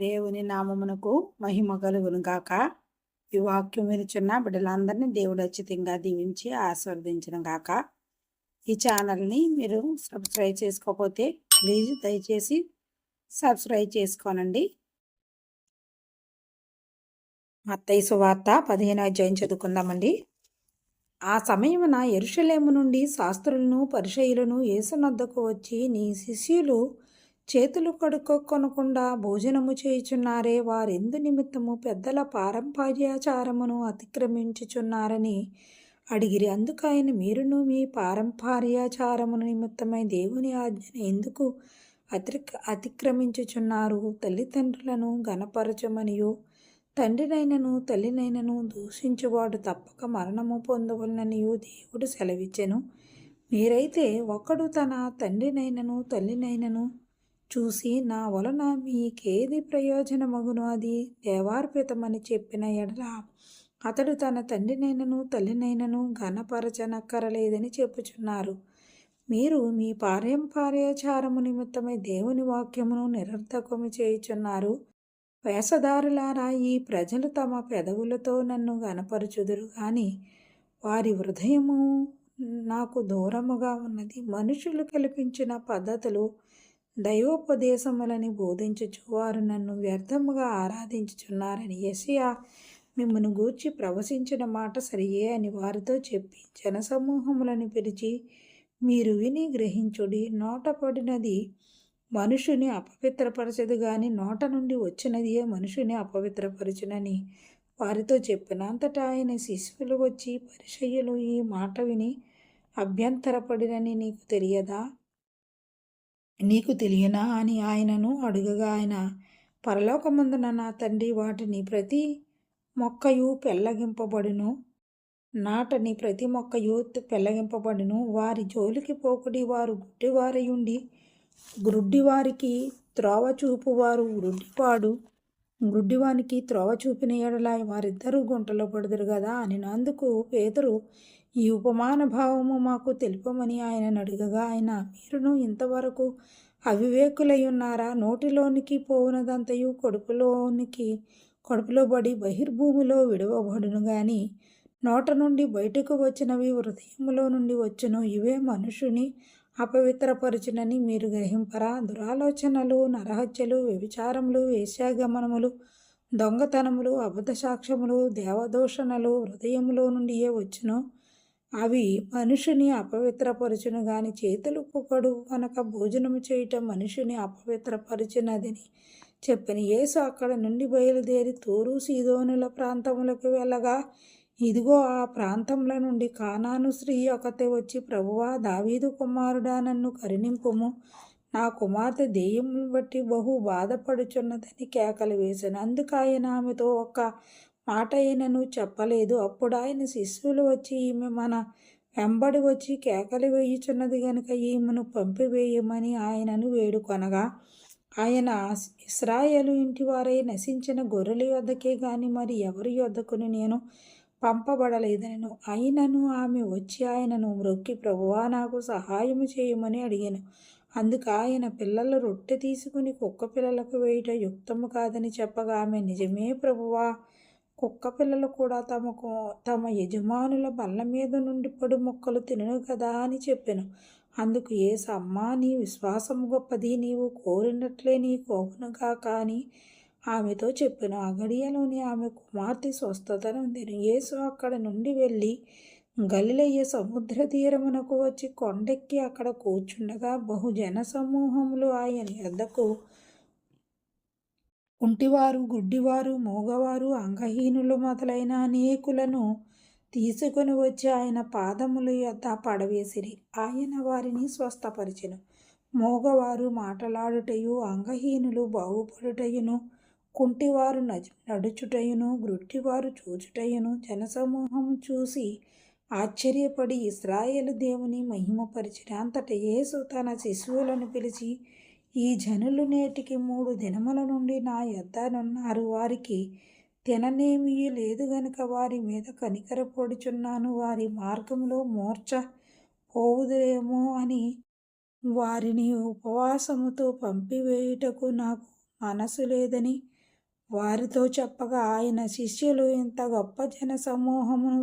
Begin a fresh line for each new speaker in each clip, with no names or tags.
దేవుని నామమునకు మహిమ కలుగును గాక. ఈ వాక్యం వినుచున్న బిడ్డలందరినీ దేవుడు అచ్చితంగా దీవించి ఆస్వాదించిన గాక. ఈ ఛానల్ని మీరు సబ్స్క్రైబ్ చేసుకోకపోతే ప్లీజ్ దయచేసి సబ్స్క్రైబ్ చేసుకోనండి. మత్తయి సువార్త పదిహేను అధ్యాయం చదువుకుందామండి. ఆ సమయమున ఎరుషలేము నుండి శాస్త్రులను పరిచయులను యేసునద్దకు వచ్చి నీ శిష్యులు చేతులు కడుక్కొనకుండా భోజనము చేయుచున్నారే వారెందు నిమిత్తము పెద్దల పారంపర్యాచారమును అతిక్రమించుచున్నారని అడిగిరి. అందుకు ఆయన మీరును మీ పారంపర్యాచారమును నిమిత్తమై దేవుని ఆజ్ఞను ఎందుకు అతి అతిక్రమించుచున్నారు? తల్లిదండ్రులను గణపరచమనియు తండ్రినైనను తల్లినైనను దూషించువాడు తప్పక మరణము పొందవలననియు దేవుడు సెలవిచ్చెను. మీరైతే ఒకడు తన తండ్రినైనను తల్లినైనను చూసి నా వలన మీకేది ప్రయోజనమగును అది? దేవార్పితమని చెప్పిన ఎడల అతడు తన తండ్రినైనను తల్లినైనను ఘనపరచనక్కరలేదని చెప్పుచున్నారు. మీరు మీ పార్యంపార్యాచారము నిమిత్తమై దేవుని వాక్యమును నిరర్థకము చేయుచున్నారు. వేషధారులారా ఈ ప్రజలు తమ పెదవులతో నన్ను గనపరుచుదురు కానీ వారి హృదయము నాకు దూరముగా ఉన్నది. మనుషులు కల్పించిన పద్ధతులు దైవోపదేశములని బోధించుచు వారు నన్ను వ్యర్థముగా ఆరాధించుచున్నారని యసియా మిమ్మను గూర్చి ప్రవశించిన మాట సరియే అని వారితో చెప్పి జనసమూహములను పిలిచి మీరు విని గ్రహించుడి. నోట పడినది మనుషుని అపవిత్రపరచదు గాని నోట నుండి వచ్చినదియే మనుషుని అపవిత్రపరచునని వారితో చెప్పిన అంతటా ఆయన శిశువులు వచ్చి పరిచయులు ఈ మాట విని అభ్యంతరపడినని నీకు తెలియదా? నీకు తెలియనా అని ఆయనను అడుగగా ఆయన పరలోకమందున నా తండ్రి వాటిని ప్రతి మొక్కయు పెళ్ళగింపబడును నాటని ప్రతి మొక్కయు పెళ్ళగింపబడును వారి జోలికి పోకుడి వారు గుడ్డివారయుండి గ్రుడ్డివారికి త్రోవ చూపువారు గ్రుడ్డిపాడు గ్రుడ్డివానికి త్రోవ చూపిన ఎడల వారిద్దరూ గుంటలో పడుదురు కదా అని నందుకు పేదరు ఈ ఉపమాన భావము మాకు తెలుపమని ఆయన అడుగగా ఆయన మీరును ఇంతవరకు అవివేకులై ఉన్నారా నోటిలోనికి పోవునదంతయు కడుపులోనికి కడుపులో పడి బహిర్భూమిలో విడవబడును గాని నోట నుండి బయటకు వచ్చినవి హృదయములో నుండి వచ్చును. ఇవే మనుషుని అపవిత్రపరచునని మీరు గ్రహింపరా? దురాలోచనలు నరహత్యలు వ్యభిచారములు వేశ్యాగమనములు దొంగతనములు అబద్ధ సాక్ష్యములు దేవదూషణలు హృదయములో నుండియే వచ్చును. అవి మనుషుని అపవిత్రపరచును గాని చేతులు పొగడు కనుక భోజనము చేయటం మనుషుని అపవిత్రపరిచినదని. చెప్పిన యేసు అక్కడ నుండి బయలుదేరి తూరు సీదోనుల ప్రాంతములకు వెళ్ళగా ఇదిగో ఆ ప్రాంతంలో నుండి కానాను స్త్రీ ఒకతే వచ్చి ప్రభువా దావీదు కుమారుడా నన్ను కరుణింపుము. నా కుమార్తె దెయ్యమును బట్టి బహు బాధపడుచున్నదని కేకలు వేశాను అందుకు ఆయన ఆమెతో ఒక మాట అయినను చెప్పలేదు. అప్పుడు ఆయన శిష్యులు వచ్చి ఈమె మన వెంబడి వచ్చి కేకలు వేయుచున్నది గనుక ఈమెను పంపివేయమని ఆయనను వేడుకొనగా ఆయన ఇస్రాయేలు ఇంటి వారై నశించిన గొర్రెల యొద్దకే గాని మరి ఎవరి యొద్దకును నేను పంపబడలేదనను. అయినను ఆమె వచ్చి ఆయనను మ్రొక్కి ప్రభువా నాకు సహాయము చేయమని అడిగాను. అందుకు ఆయన పిల్లలు రొట్టె తీసుకుని కుక్క పిల్లలకు వేయట యుక్తము కాదని చెప్పగా ఆమె నిజమే ప్రభువా కుక్క పిల్లలు కూడా తమకు తమ యజమానుల బల్ల మీద నుండి పొడి మొక్కలు తినను కదా అని చెప్పాను. అందుకు ఏ సమ్మా నీ విశ్వాసం గొప్పది నీవు కోరినట్లే నీ కోపునుగా కానీ ఆమెతో చెప్పాను. ఆ గడియలోని ఆమె కుమార్తె స్వస్థతను తిను యేసు అక్కడ నుండి వెళ్ళి గలిలయ్య సముద్ర తీరమునకు వచ్చి కొండెక్కి అక్కడ కూర్చుండగా బహుజన సమూహములు ఆయన ఎద్దకు కుంటివారు గుడ్డివారు మూగవారు అంగహీనులు మొదలైన అనేకులను తీసుకుని వచ్చి ఆయన పాదముల యొద్ద పడవేసిరి. ఆయన వారిని స్వస్థపరిచెను. మూగవారు మాటలాడుటయు అంగహీనులు బాగుపడుటయును కుంటివారు నడుచుటయును గ్రుట్టివారు చూచుటయును జనసమూహం చూసి ఆశ్చర్యపడి ఇస్రాయేల్ దేవుని మహిమపరిచిన అంతట యేసు తన శిశువులను పిలిచి ఈ జనులు నేటికి మూడు దినముల నుండి నా యొద్దనున్నారు. వారికి తిననేమీ లేదు గనుక వారి మీద కనికర పొడుచున్నాను. వారి మార్గంలో మూర్చ పోవుదేమో అని వారిని ఉపవాసముతో పంపివేయుటకు నాకు మనసు లేదని వారితో చెప్పగా ఆయన శిష్యులు ఇంత గొప్ప జన సమూహమును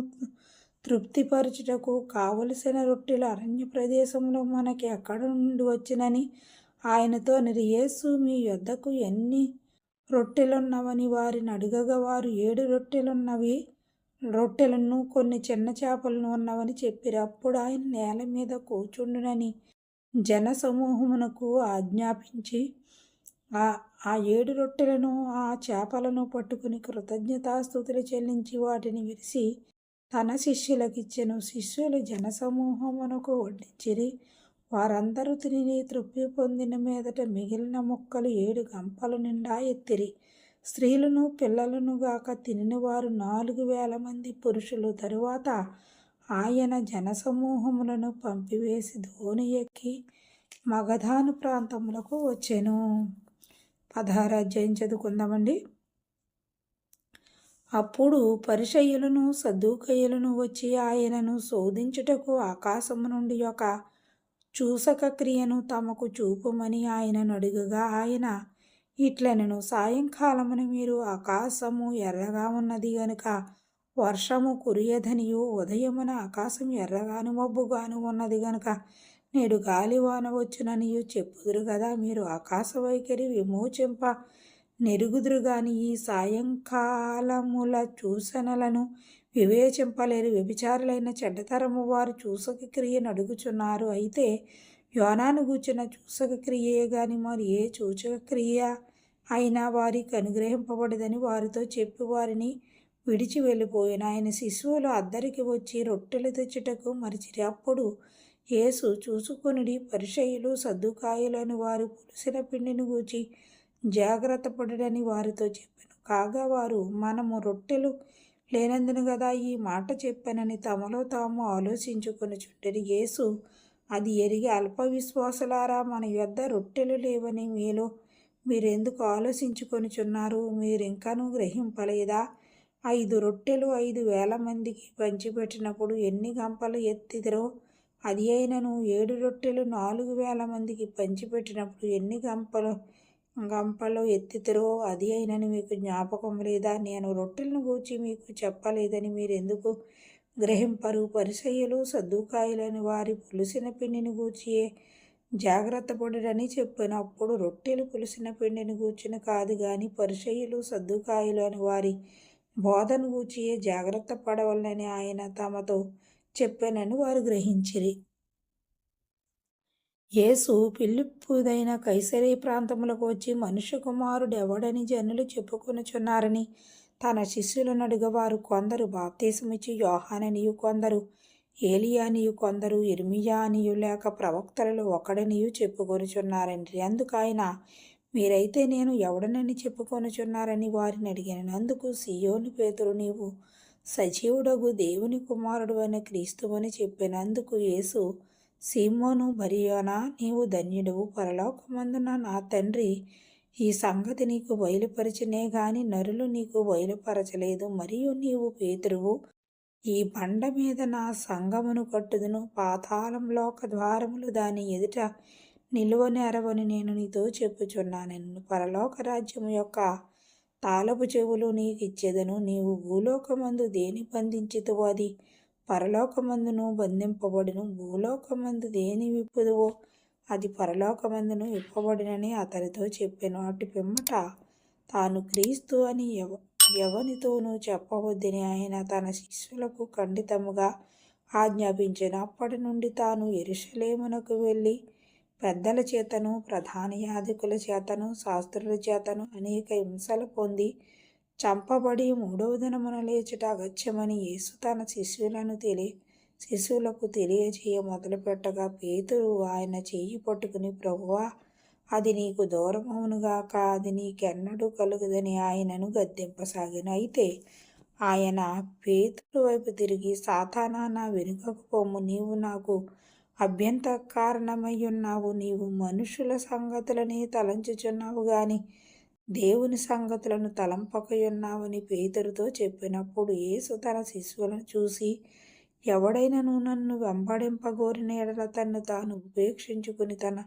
తృప్తిపరచుటకు కావలసిన రొట్టెలు అరణ్య ప్రదేశంలో మనకి ఎక్కడ నుండి వచ్చినని ఆయనతో యేసు మీ యొద్దకు ఎన్ని రొట్టెలున్నవని వారిని అడగగా వారు ఏడు రొట్టెలున్నవి. రొట్టెలను కొన్ని చిన్న చేపలను ఉన్నవని చెప్పిరు. అప్పుడు ఆయన నేల మీద కూర్చుండునని జన సమూహమునకు ఆజ్ఞాపించి ఆ ఆ ఏడు రొట్టెలను ఆ చేపలను పట్టుకుని కృతజ్ఞతాస్థుతులు చెల్లించి వాటిని విరిసి తన శిష్యులకిచ్చెను. శిష్యులు జనసమూహమునకు వడ్డించిరి. వారందరూ తిని తృప్తి పొందిన మీదట మిగిలిన ముక్కలు ఏడు గంపలు నిండా ఎత్తిరి. స్త్రీలను పిల్లలను గాక తినినవారు నాలుగు వేల మంది పురుషులు. తరువాత ఆయన జనసమూహములను పంపివేసి ధోని ఎక్కి మగధాను ప్రాంతములకు వచ్చాను. పదహారాధ్యాయం చదువుకుందామండి. అప్పుడు పరిచయులను సద్దుకయులను వచ్చి ఆయనను శోధించుటకు ఆకాశము నుండి ఒక చూసక క్రియను తమకు చూపుమని ఆయనను అడుగుగా ఆయన ఇట్లనను సాయంకాలమున మీరు ఆకాశము ఎర్రగా ఉన్నది గనుక వర్షము కురియదనియు ఉదయమున ఆకాశం ఎర్రగాను మబ్బుగాను ఉన్నది గనుక నేడు గాలివాన వచ్చుననియు చెప్పుదురు కదా మీరు ఆకాశ వైఖరి విమోచింప నెరుగుదురు గాని ఈ సాయంకాలముల చూసనలను వివేచింపలేరు వ్యభిచారులైన చెడ్డతరము వారు చూసక క్రియను అడుగుచున్నారు. అయితే యోనాను గూర్చిన చూసక క్రియే గాని మరి ఏ చూచక క్రియ? అయినా వారికి అనుగ్రహింపబడదని వారితో చెప్పి వారిని విడిచి వెళ్ళిపోయిన. ఆయన శిశువులు అద్దరికి వచ్చి రొట్టెలు తెచ్చుటకు మరిచిరి. అప్పుడు యేసు చూసుకొనిడి పరిషయులు సర్దుకాయలను వారు పులిసిన పిండిని గూచి జాగ్రత్త పడడని వారితో చెప్పాను. కాగా వారు మనము రొట్టెలు లేనందున కదా ఈ మాట చెప్పానని తమలో తాము ఆలోచించుకొని చుట్టరి యేసు అది ఎరిగి అల్ప విశ్వాసలారా మన యొద్ద రొట్టెలు లేవని మీలో మీరెందుకు ఆలోచించుకొనిచున్నారు మీరింకనూ గ్రహింపలేదా? ఐదు రొట్టెలు ఐదు వేల మందికి పంచిపెట్టినప్పుడు ఎన్ని గంపలు ఎత్తిదిరో? అది అయినను ఏడు రొట్టెలు నాలుగు వేల మందికి పంచిపెట్టినప్పుడు ఎన్ని గంపలు గంపలో ఎత్తితరో అది అయినని మీకు జ్ఞాపకం లేదా? నేను రొట్టెలను గూర్చి మీకు చెప్పలేదని మీరెందుకు? గ్రహింపరు పరిసయ్యలు సద్దుకాయలని వారి పులిసిన పిండిని గూర్చియే జాగ్రత్త పడుడని చెప్పినప్పుడు రొట్టెలు పులిసిన పిండిని గూర్చిన కాదు గాని పరిసయ్యలు సద్దుకాయలు అని వారి బోధను గూర్చియే జాగ్రత్త పడవలని ఆయన తమతో చెప్పానని వారు గ్రహించిరి. యేసు పిలుపుదైన కైసరీ ప్రాంతములకు వచ్చి మనుష్య కుమారుడు ఎవడని జనులు చెప్పుకొనుచున్నారని తన శిష్యులను అడుగవారు. కొందరు బాప్తీసమిచ్చి యోహాననియు కొందరు ఏలియానియు కొందరు ఇర్మియా అనియు లేక ప్రవక్తలలో ఒకడనియు చెప్పుకొనుచున్నారని అందుకు ఆయన మీరైతే నేను ఎవడనని చెప్పుకొనుచున్నారని వారిని అడిగాను. అందుకు సియోని పేతురు నీవు సజీవుడగు దేవుని కుమారుడు అని క్రీస్తువని చెప్పినందుకు యేసు సీమోను మరియోనా నీవు ధన్యుడువు పరలోకమందున నా తండ్రి. ఈ సంగతి నీకు బయలుపరిచినే గాని నరులు నీకు బయలుపరచలేదు. మరియు నీవు పేతురువు. ఈ బండ మీద నా సంగమును కట్టుదును. పాతాళంలోక ద్వారములు దాని ఎదుట నిలువనేరవని నేను నీతో చెప్పుచున్నాను. పరలోక రాజ్యము యొక్క తాలపు చెవులు నీకు ఇచ్చేదను. నీవు భూలోకమందు దేని బంధించితువు అది. పరలోకమందును బంధింపబడిను. భూలోకమందు దేని విప్పుదువో అది పరలోకమందును విప్పబడినని అతనితో చెప్పాను. అటు పిమ్మట తాను క్రీస్తు అని ఎవ ఎవనితోనూ చెప్పవద్దని ఆయన తన శిష్యులకు ఖండితముగా ఆజ్ఞాపించాను. అప్పటి నుండి తాను ఎరుషలేమునకు వెళ్ళి పెద్దల చేతను ప్రధాన యాజకుల చేతను శాస్త్రుల చేతను అనేక హింసలు పొంది చంపబడి మూడవ దినమున లేచుట అగత్యమని యేసు తన శిష్యులను తెలియ శిశువులకు తెలియజేయ మొదలుపెట్టగా పేతురు ఆయన చెయ్యి పట్టుకుని ప్రభువా అది నీకు దూరమవునుగాక అది నీకెన్నడూ కలుగుదని ఆయనను గద్దెంపసాగాను. అయితే ఆయన పేతురు వైపు తిరిగి సాతానా నా వెనుకకు పొమ్ము నీవు నాకు అభ్యంత కారణమై ఉన్నావు నీవు మనుషుల సంగతులని తలంచుచున్నావు కానీ దేవుని సంగతులను తలంపకయున్నావని పేదరుతో చెప్పినప్పుడు యేసు తన శిశువులను చూసి ఎవడైనను నన్ను వెంబడింపగోరిన ఎడల తన్ను తాను ఉపేక్షించుకుని తన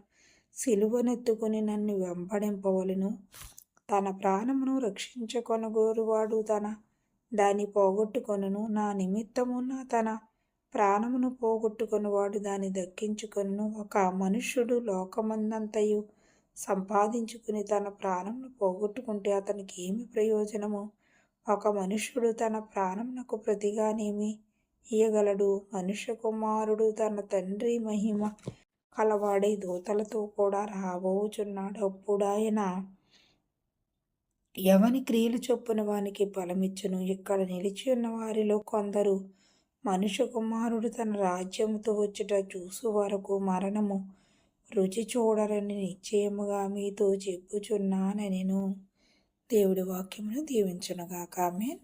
సిలువనెత్తుకుని నన్ను వెంబడింపవలను. తన ప్రాణమును రక్షించకొనగోరువాడు తన దాన్ని పోగొట్టుకొనును. నా నిమిత్తమున తన ప్రాణమును పోగొట్టుకొనివాడు దాన్ని దక్కించుకొనును. ఒక మనుష్యుడు లోకమందంతయు సంపాదించుకుని తన ప్రాణంను పోగొట్టుకుంటే అతనికి ఏమి ప్రయోజనము? ఒక మనుష్యుడు తన ప్రాణంనకు ప్రతిగానేమి ఇయ్యగలడు? మనుష్య కుమారుడు తన తండ్రి మహిమ కలవాడే దూతలతో కూడా రాబోచున్నాడు. అప్పుడు ఆయన ఎవని క్రియలు చొప్పున వానికి బలమిచ్చును. ఇక్కడ నిలిచి ఉన్న వారిలో కొందరు మనుష్య కుమారుడు తన రాజ్యముతో వచ్చుట చూసు వరకు మరణము రుచి చూడరని నిశ్చయముగా మీతో చెప్పుచున్నానెను దేవుడి వాక్యమును దీవించునుగాక. ఆమెన్.